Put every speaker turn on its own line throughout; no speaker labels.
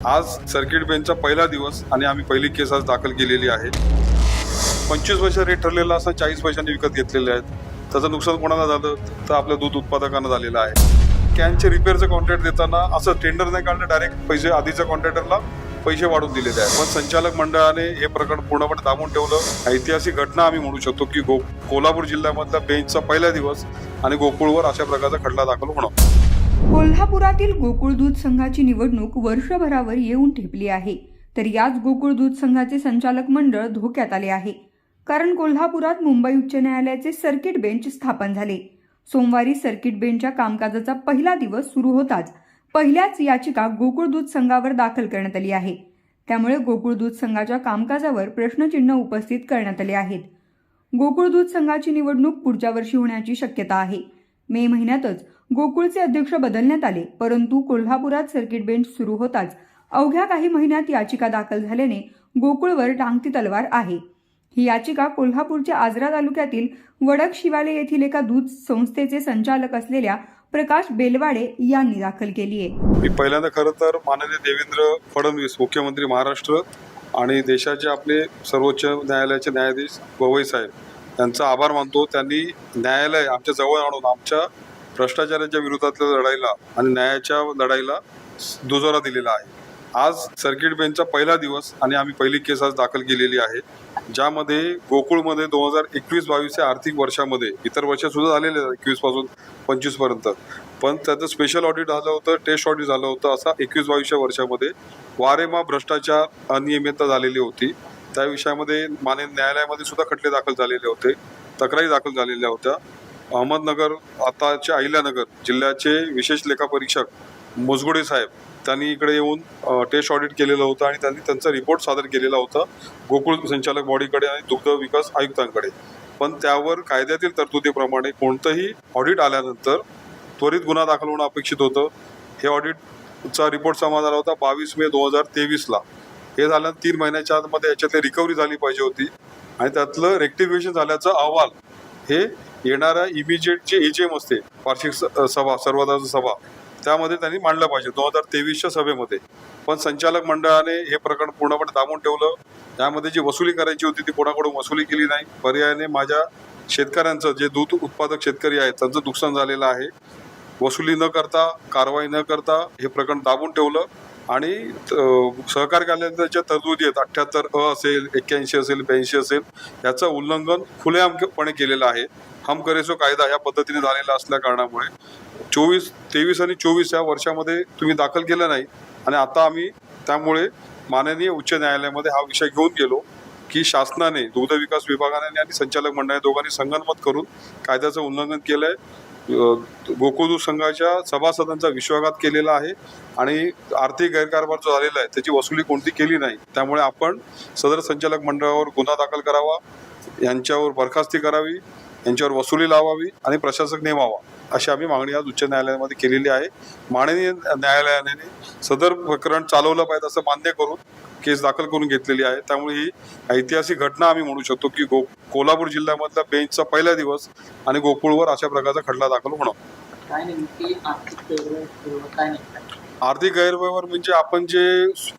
आज सर्किट बेंचचा पहिला दिवस आणि आम्ही पहिली केस आज दाखल केलेली आहे. पंचवीस पैसे रेट ठरलेला असं चाळीस पैशांनी विकत घेतलेले आहेत. त्याचं नुकसान कोणाला झालं? तर आपल्या दूध उत्पादकांना झालेलं आहे. कॅनचे रिपेअरचं कॉन्ट्रॅक्ट देताना असं टेंडर नाही काढलं डायरेक्ट पैसे आधीच्या कॉन्ट्रॅक्टरला पैसे वाढून दिलेले आहेत. पण संचालक मंडळाने हे प्रकरण पूर्णपणे दाबून ठेवलं. ऐतिहासिक घटना आम्ही म्हणू शकतो की गो कोल्हापूर जिल्ह्यामधल्या बेंचचा पहिला दिवस आणि गोकुळवर अशा प्रकारचा खटला दाखल होणं
कोल्हापुरातील गोकुळ दूध संघाची निवडणूक वर्षभरावर येऊन ठेपली आहे. तर याच गोकुळ दूध संघाचे संचालक मंडळ धोक्यात आले आहे. कारण कोल्हापुरात मुंबई उच्च न्यायालयाचे सर्किट बेंच स्थापन झाले. सोमवारी सर्किट बेंचच्या कामकाजाचा पहिला दिवस सुरू होताच पहिल्याच याचिका गोकुळ दूध संघावर दाखल करण्यात आली आहे. त्यामुळे गोकुळ दूध संघाच्या कामकाजावर प्रश्नचिन्ह उपस्थित करण्यात आले आहेत. गोकुळ दूध संघाची निवडणूक पुढच्या वर्षी होण्याची शक्यता आहे. मे महिन्यातच गोकुळचे अध्यक्ष बदलण्यात आले परंतु कोल्हापुरात सर्किट बेंच सुरू होताच. अवघ्या काही महिन्यात याचिका दाखल झाल्याने गोकुळवर टांगती तलवार आहे. ही याचिका कोल्हापूरच्या आजरा तालुक्यातील वडक शिवाले येथील एका दूध संस्थेचे संचालक असलेल्या प्रकाश बेलवाडे यांनी दाखल केली आहे
मी पहिल्यांदा खरं तर माननीय देवेंद्र फडणवीस मुख्यमंत्री महाराष्ट्र आणि देशाचे आपले सर्वोच्च न्यायालयाचे न्यायाधीश गवई साहेब यांचा आभार मानतो. त्यांनी न्यायालय आमच्या जवळ आणून आमच्या भ्रष्टाचाराच्या विरोधातल्या लढाईला आणि न्यायाच्या लढाईला दुजोरा दिलेला आहे. आज सर्किट बेंचचा पहिला दिवस आणि आम्ही पहिली केस आज दाखल केलेली आहे. ज्यामध्ये गोकुळमध्ये दोन हजार एकवीस बावीस या आर्थिक वर्षामध्ये इतर वर्ष सुद्धा झालेले आहेत एकवीसपासून पंचवीसपर्यंत पण त्याचं स्पेशल ऑडिट झालं होतं टेस्ट ऑडिट झालं होतं असा एकवीस बावीसच्या वर्षामध्ये वारेमा भ्रष्टाचार अनियमितता झालेली होती. त्या विषयामध्ये माने न्यायालयामध्ये सुद्धा खटले दाखल झालेले होते तक्रारी दाखल झालेल्या होत्या. अहमदनगर आताचे अहिल्यानगर जिल्ह्याचे विशेष लेखापरीक्षक मोजगुडे साहेब त्यांनी इकडे येऊन टेस्ट ऑडिट केलेलं होतं आणि त्यांनी त्यांचा रिपोर्ट सादर केलेला होता गोकुळ संचालक बॉडीकडे आणि दुग्ध विकास आयुक्तांकडे. पण त्यावर कायद्यातील तरतुदीप्रमाणे कोणतंही ऑडिट आल्यानंतर त्वरित गुन्हा दाखल होणं अपेक्षित होतं. हे ऑडिटचा रिपोर्ट जमा झाला होता बावीस मे दोन हजार तेवीसला. हे झालं तीन महिन्याच्या आतमध्ये याच्यातली रिकव्हरी झाली पाहिजे होती आणि त्यातलं रेक्टिफिकेशन झाल्याचा अहवाल हे येणाऱ्या इमिजिएट जे एजीएम असते वार्षिक स- सभा सर्वधार सभा त्यामध्ये त्यांनी मांडलं पाहिजे. दोन हजार तेवीसच्या सभेमध्ये. पण संचालक मंडळाने हे प्रकरण पूर्णपणे दाबून ठेवलं. त्यामध्ये जी वसुली करायची होती ती कोणाकडून वसुली केली नाही. पर्यायाने माझ्या शेतकऱ्यांचं जे दूध उत्पादक शेतकरी आहेत त्यांचं नुकसान झालेलं आहे. वसुली न करता कारवाई न करता हे प्रकरण दाबून ठेवलं. आणि अं, सहकार कायद्याच्या तरतुदी आहेत अठ्ठ्याहत्तर अ असेल एक्क्याऐंशी असेल ब्याऐंशी असेल याचं उल्लंघन खुलेआमपणे केलेलं आहे. हम करेसो कायदा या पद्धतीने झालेला असल्या कारणामुळे चोवीस तेवीस आणि चोवीस या वर्षामध्ये तुम्ही दाखल केलं नाही. आणि आता आम्ही त्यामुळे माननीय उच्च न्यायालयामध्ये हा विषय घेऊन गेलो की शासनाने दुग्ध विकास विभागाने आणि संचालक मंडळाने दोघांनी संगनमत करून कायद्याचं उल्लंघन केलं आहे गोकुदू संघाच्या सभासदांचा विश्वासघात केलेला आहे आणि आर्थिक गैरकारभार जो झालेला आहे त्याची वसुली कोणती केली नाही त्यामुळे आपण सदर संचालक मंडळावर गुन्हा दाखल करावा यांच्यावर बरखास्ती करावी यांच्यावर वसुली लावावी आणि प्रशासक नेमावा अशी आम्ही मागणी आज उच्च न्यायालयामध्ये केलेली आहे. माननीय न्यायालयाने सदर प्रकरण चालवलं पाहिजे असं मान्य करून केस दाखल करून घेतलेली आहे. त्यामुळे ही ऐतिहासिक घटना आम्ही म्हणू शकतो की गो कोल्हापूर जिल्ह्यामधल्या बेंचचा पहिला दिवस आणि गोकुळवर अशा प्रकारचा खटला दाखल होणं
आर्थिक गैरव्यवहार
म्हणजे आपण जे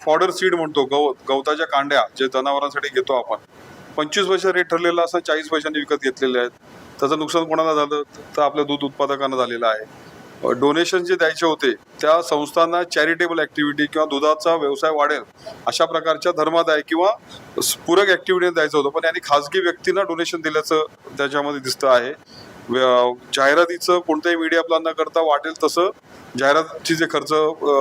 फॉडर सीड म्हणतो गवत गवताच्या कांड्या जे जनावरांसाठी घेतो आपण पंचवीस पैसे रेट ठरलेला असं चाळीस पैशांनी विकत घेतलेले आहेत. त्याचं नुकसान कोणाला झालं? तर आपल्या दूध उत्पादकांना झालेलं आहे. डोनेशन जे द्यायचे होते त्या संस्थांना चॅरिटेबल ऍक्टिव्हिटी किंवा दुधाचा व्यवसाय वाढेल अशा प्रकारच्या धर्मादाय किंवा पूरक ऍक्टिव्हिटी द्यायचं होतं. पण यांनी खाजगी व्यक्तींना डोनेशन दिल्याचं त्याच्यामध्ये दिसतं आहे. व्य- जाहिरातीचं कोणत्याही मीडिया प्लॅन न करता वाटेल तसं जाहिरातीचे जे खर्च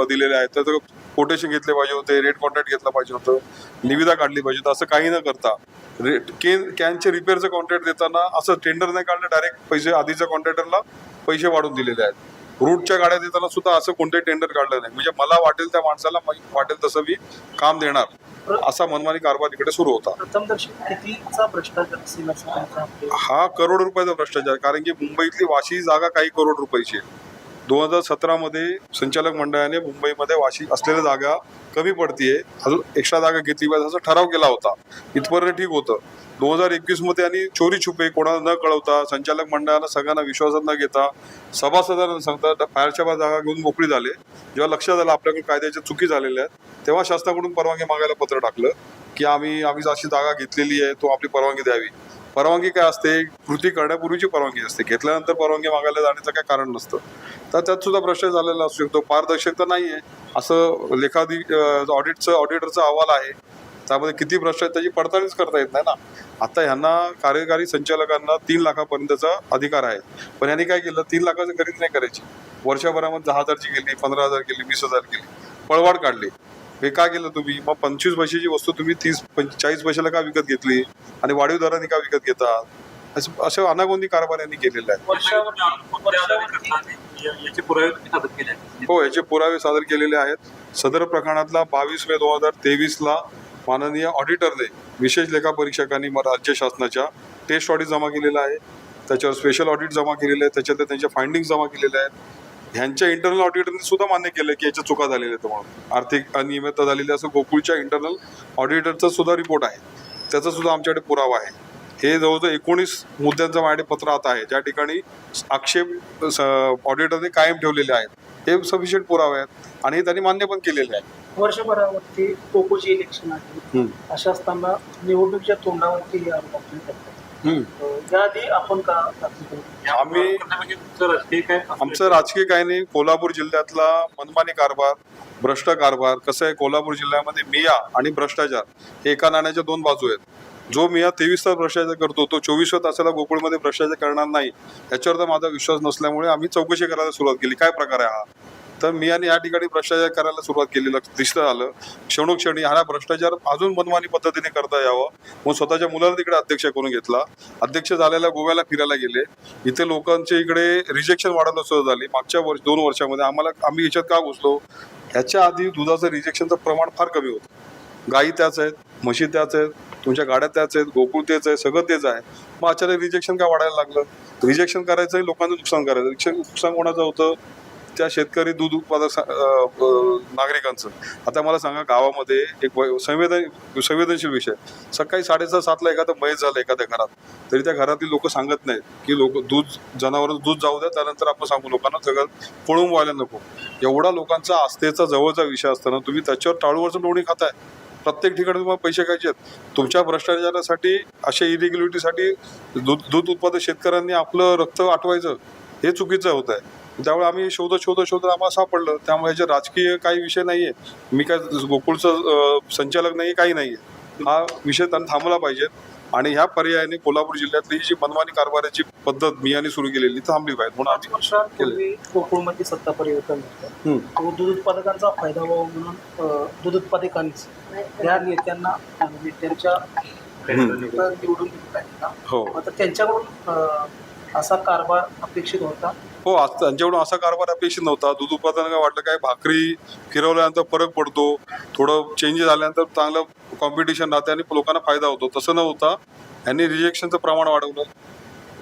दिलेले आहेत. त्याचं कोटेशन घेतले पाहिजे होते रेट कॉन्ट्रॅक्ट घेतलं पाहिजे होतं निविदा काढली पाहिजे होतं असं काही न करता. रेट केन कॅनचे रिपेअरचं कॉन्ट्रॅक्ट देताना असं टेंडर नाही काढलं डायरेक्ट पैसे आधीच्या कॉन्ट्रॅक्टरला पैसे वाढून दिलेले आहेत. रूटच्या गाड्या देताना सुद्धा असं कोणते टेंडर काढलं नाही. म्हणजे मला वाटेल त्या माणसाला वाटेल तसं मी काम देणार. असा मनमानी कारभार इकडे सुरू होता. हा करोड रुपयाचा भ्रष्टाचार कारण की मुंबईतली वाशी जागा काही करोड रुपयाची आहे. दोन हजार सतरामध्ये संचालक मंडळाने मुंबईमध्ये वाशी असलेल्या जागा कमी पडतीये. अजून एक्स्ट्रा जागा घेतली पाहिजे असा ठराव केला होता. इथपर्यंत ठीक होतं. दोन हजार एकवीसमध्ये आणि चोरी छुपे कोणाला न कळवता संचालक मंडळाला सगळ्यांना विश्वासात न घेता सभासदांना सांगता फायरच्या बाहेर जागा घेऊन मोकळी झाले. जेव्हा लक्षात आलं आपल्याकडे कायद्याच्या चुकी झालेल्या आहेत तेव्हा शासनाकडून परवानगी मागायला पत्र टाकलं की आम्ही आम्ही अशी जागा घेतलेली आहे तो आपली परवानगी द्यावी. परवानगी काय असते? कृती करण्यापूर्वीची परवानगी असते. घेतल्यानंतर परवानगी मागायला जाण्याचं काय कारण नसतं. तर त्यात सुद्धा भ्रष्ट झालेला असू शकतो. पारदर्शकता नाही आहे असं लेखाधी ऑडिटचं ऑडिटरचा अहवाल आहे त्यामध्ये किती भ्रष्ट आहेत त्याची पडताळणीच करता येत नाही ना. आता ह्यांना कार्यकारी संचालकांना तीन लाखापर्यंतचा अधिकार आहे. पण यांनी काय केलं? तीन लाखाची खरेदी नाही करायची. वर्षभरामध्ये दहा हजारची गेली पंधरा हजार गेली वीस हजार गेली. पळवाड काढली. हे का केलं तुम्ही? मग पंचवीस पैशाची वस्तू तुम्ही तीस चाळीस पैशाला का विकत घेतली? आणि वाढीव दराने का विकत घेतात? असं- असे अनागोंदी कारभार यांनी केलेले आहेत? हो याचे पुरावे सादर केलेले आहेत. सदर प्रकरणातला बावीस मे दोन हजार तेवीसला माननीय ऑडिटरने विशेष लेखा परीक्षकांनी राज्य शासनाच्या टेस्ट ऑडिट जमा केलेला आहे. त्याच्यावर स्पेशल ऑडिट जमा केलेले आहेत. त्याच्यात त्यांच्या फाइंडिंग जमा केलेल्या आहेत. ह्यांच्या इंटरनल ऑडिटरने सुद्धा मान्य केलं की याच्या चुका झालेल्या आहेत म्हणून. आर्थिक अनियमितता झालेली आहे असं गोकुळच्या इंटरनल ऑडिटरचा सुद्धा रिपोर्ट आहे. त्याचा सुद्धा आमच्याकडे पुरावा आहे. हे जवळजवळ एकोणीस मुद्द्यांचं माझ्याकडे पत्र आता आहे. ज्या ठिकाणी आक्षेप ऑडिटरने कायम ठेवलेले आहेत. हे सफिशियंट पुरावे आहेत आणि हे त्यांनी मान्य पण केलेले आहेत.
वर्षभरावरती कोकोचे इलेक्शन आहे. अशा असताना निवडणुकीच्या तोंडावरती याआधी आपण का?
आम्ही-
तुमचं राजकीय काय
आमचं राजकीय काही नाही. कोल्हापूर जिल्ह्यातला मनमानी कारभार भ्रष्ट कारभार कसं आहे कोल्हापूर जिल्ह्यामध्ये मिया आणि भ्रष्टाचार हे एका नाण्याच्या दोन बाजू आहेत. जो मिया तेवीस तास भ्रष्टाचार करतो तो चोवीसव्या तासाला गोकुळमध्ये भ्रष्टाचार करणार नाही याच्यावर तर माझा विश्वास नसल्यामुळे आम्ही चौकशी करायला सुरुवात केली. काय प्रकार आहे हा? तर मी आणि या ठिकाणी भ्रष्टाचार करायला सुरुवात केली दिसत आलं. क्षणोक्षणी हा भ्रष्टाचार अजून मनमानी पद्धतीने करता यावं मग स्वतःच्या मुलाला तिकडे अध्यक्ष करून घेतला. अध्यक्ष झालेल्या गोव्याला फिरायला गेले. इथे लोकांच्या इकडे रिजेक्शन वाढायला सुरुवात झाली. मागच्या वर्ष दोन वर्षामध्ये आम्हाला आम्ही याच्यात का घुसलो? ह्याच्या आधी दुधाचं रिजेक्शनचं प्रमाण फार कमी होतं. गायी त्याच आहेत म्हशी त्याच आहेत तुमच्या गाड्या त्याच आहेत गोकुळ तेच आहे सगळं तेच आहे. मग अचानक रिजेक्शन का वाढायला लागलं? रिजेक्शन करायचं लोकांचं नुकसान करायचं. रिजेक्शन नुकसान कोणाचं होतं? त्या शेतकरी दूध उत्पादक नागरिकांचं. आता मला सांगा गावामध्ये एक वय- संवेदन संवेदनशील विषय. सकाळी साडेसहा सातला एखादं मैस झालं एखाद्या घरात. तरी त्या घरातील लोक सांगत नाहीत की लोक दूध जनावर दूध जाऊ द्या त्यानंतर आपण सांगू लोकांना सगळं पळून व्हायला नको. एवढा लोकांचा आस्थेचा जवळचा विषय असताना तुम्ही त्याच्यावर टाळूवरचं लोणी खाताय. प्रत्येक ठिकाणी तुम्हाला पैसे खायचे आहेत. तुमच्या भ्रष्टाचारासाठी अशा इरेग्युलरिटीसाठी दूध दूध उत्पादक शेतकऱ्यांनी आपलं रक्त आटवायचं. हे चुकीचं होत आहे त्यामुळे आम्ही शोधत शोधत शोधत आम्हाला सापडलं त्यामुळे याचे राजकीय काही विषय नाहीये. मी काय गोकुळचं संचालक नाही काही नाहीये. हा विषय त्यांना थांबला पाहिजे. आणि ह्या पर्यायाने कोल्हापूर जिल्ह्यातली जी मनमानी कारभाराची पद्धत मियाने सुरू केलेली थांबली पाहिजे म्हणून आम्ही
वर्षांपूर्वी कोकणमध्ये सत्ता परिवर्तन दूध उत्पादकांचा फायदा व्हावा म्हणून दूध उत्पादकांनीच या नेत्यांना आणि नेत्यांच्या निवडून
हो.
आता त्यांच्याकडून असा कारभार अपेक्षित होता?
हो आज त्यांच्याकडून असा कारभार अपेक्षित नव्हता दूध उत्पादन काय वाटलं काय भाकरी फिरवल्यानंतर फरक पडतो थोडं चेंज झाल्यानंतर चांगलं कॉम्पिटिशन राहते आणि लोकांना फायदा होतो. तसं न होता यांनी रिजेक्शनचं प्रमाण वाढवलं.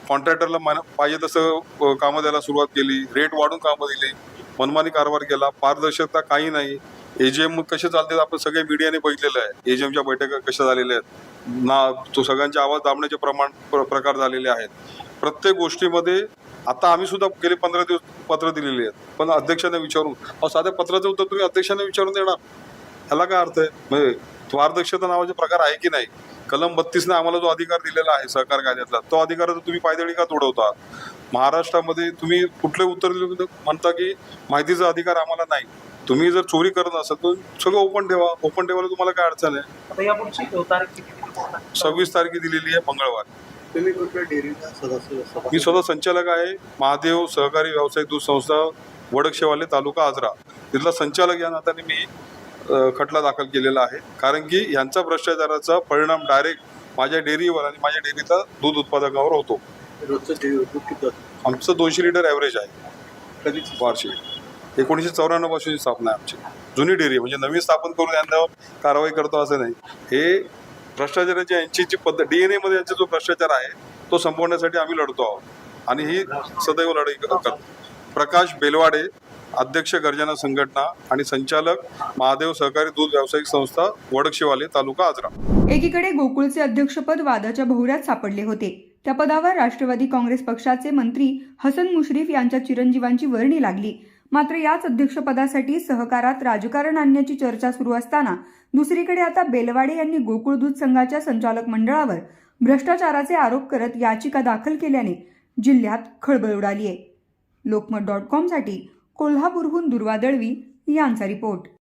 कॉन्ट्रॅक्टरला मन पाहिजे तसं कामं द्यायला सुरुवात केली. रेट वाढून कामं दिली. मनमानी कारभार केला. पारदर्शकता काही नाही. एजीएम कसे चालते आपण सगळे मीडियाने बघितलेलं आहे. एजीएमच्या बैठका कशा झालेल्या आहेत? ना तो सगळ्यांचे आवाज दाबण्याचे प्रमाण प्र- प्रकार झालेले आहेत. प्रत्येक गोष्टीमध्ये आता आम्ही सुद्धा गेले पंधरा दिवस पत्र दिलेली आहेत. पण अध्यक्षांना विचारून अहो साध्या पत्राचं उत्तर तुम्ही अध्यक्षांना विचारून देणार. ह्याला काय अर्थ आहे? म्हणजे पारदर्शकता नावाचे प्रकार आहे की नाही? कलम बत्तीसने आम्हाला जो अधिकार दिलेला आहे सहकार कायद्यातला तो अधिकार तुम्ही पायदळी का तोडवता? महाराष्ट्रामध्ये तुम्ही कुठले उत्तर दिले म्हणता की माहितीचा अधिकार आम्हाला नाही. तुम्ही जर चोरी करत असाल तर सगळं ओपन ठेवा. ओपन ठेवायला तुम्हाला काय अडचण आहे? सव्वीस तारखे दिलेली आहे मंगळवार.
तुम्ही कुठल्या डेअरीला सदस्य सभासद?
मी स्वतः संचालक आहे. महादेव सहकारी व्यावसायिक दूध संस्था वडकशेवाले तालुका आजरा. तिथला संचालक या नात्याने मी अ, खटला दाखल केलेला आहे. कारण की यांचा भ्रष्टाचाराचा परिणाम डायरेक्ट माझ्या डेअरीवर आणि माझ्या डेअरीचा दूध उत्पादकावर होतो.
रोजचं डेअरी दूध किती असतं?
आमचं दोनशे लिटर ॲव्हरेज आहे.
कधीच
वार्षिक. एकोणीसशे चौऱ्याण्णव पासूनची स्थापना आहे आमची. जुनी डेअरी म्हणजे नवीन स्थापन करून यांच्यावर कारवाई करतो असं नाही. हे भ्रष्टाचाराची यांची जी पद्धत डीएनए मध्ये यांचा जो भ्रष्टाचार आहे तो संपवण्यासाठी आम्ही लढतो आहोत. आणि ही सदैव लढाई करतो प्रकाश बेलवाडे अध्यक्ष गर्जना संघटना आणि संचालक महादेव सहकारी दूध व्यावसायिक संस्था वडक्षेवाले तालुका आजरा.
एकीकडे गोकुळचे अध्यक्षपद वादाच्या भोवऱ्यात सापडले होते. त्या पदावर राष्ट्रवादी काँग्रेस पक्षाचे मंत्री हसन मुश्रीफ यांच्या चिरंजीवांची वर्णी लागली. मात्र याच अध्यक्षपदासाठी सहकारात राजकारण आणण्याची चर्चा सुरू असताना दुसरीकडे आता बेलवाडे यांनी गोकुळ दूध संघाच्या संचालक मंडळावर भ्रष्टाचाराचे आरोप करत याचिका दाखल केल्याने जिल्ह्यात खळबळ उडाली आहे लोकमत डॉट कॉमसाठी कोल्हापूरहून दुर्वा दळवी यांचा रिपोर्ट.